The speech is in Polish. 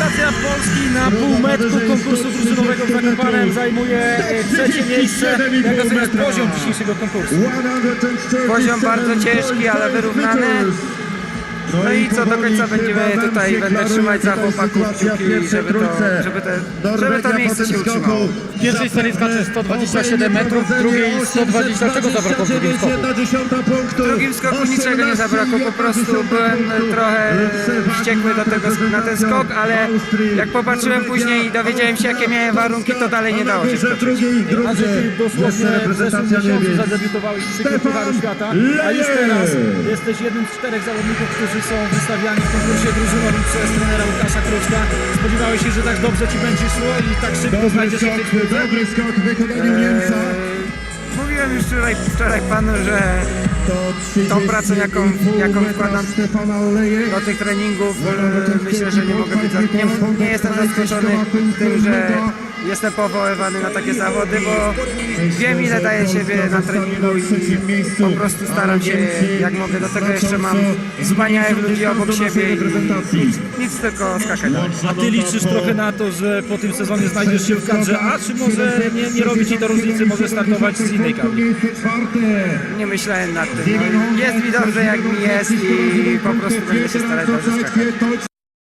Reprezentacja Polski na półmetku konkursu drużynowego w Zakopanem zajmuje trzecie miejsce. Jak oceniasz poziom dzisiejszego konkursu? Poziom bardzo ciężki, ale wyrównany. No i co do końca będziemy tutaj, będę trzymać za chłopaków kciuki, żeby to, żeby te, żeby to miejsce się utrzymało. W pierwszej serii skacze 127 metrów, w drugiej 120. Czego zabrakło w drugim skoku? W drugim skoku niczego nie zabrakło, po prostu byłem trochę wściekły do tego, na ten skok, ale jak popatrzyłem później i dowiedziałem się jakie miałem warunki, to dalej nie dało się przeczuć. Andrzej, dosłownie w zeszłym miesiącu zadebiutowałeś w Świata, a już teraz jesteś jednym z czterech zawodników, którzy są wystawiani w konkursie drużynowym przez trenera Łukasza Kruczka. Spodziewałeś się, że tak dobrze ci będzie szło i tak szybko znajdziesz się w tej? Dobry skok w wykonaniu Niemca. Eee, Mówiłem już wczoraj, wczoraj panu, że tą pracę, jaką- jaką wkładam do tych treningów e, myślę, że nie mogę być, nie, nie jestem zaskoczony tym, że jestem powoływany na takie zawody, bo wiem ile daję siebie na treningu i po prostu staram się jak mogę. Do tego jeszcze mam wspaniałych ludzi obok siebie i nic, nic tylko skakać. A ty liczysz trochę na to, że po tym sezonie znajdziesz się w kadrze A, czy może nie, nie robi ci to różnicy, może startować z innej kadry? Nie myślałem nad tym. No, jest mi dobrze jak mi jest i po prostu będę się starać dobrze skakać.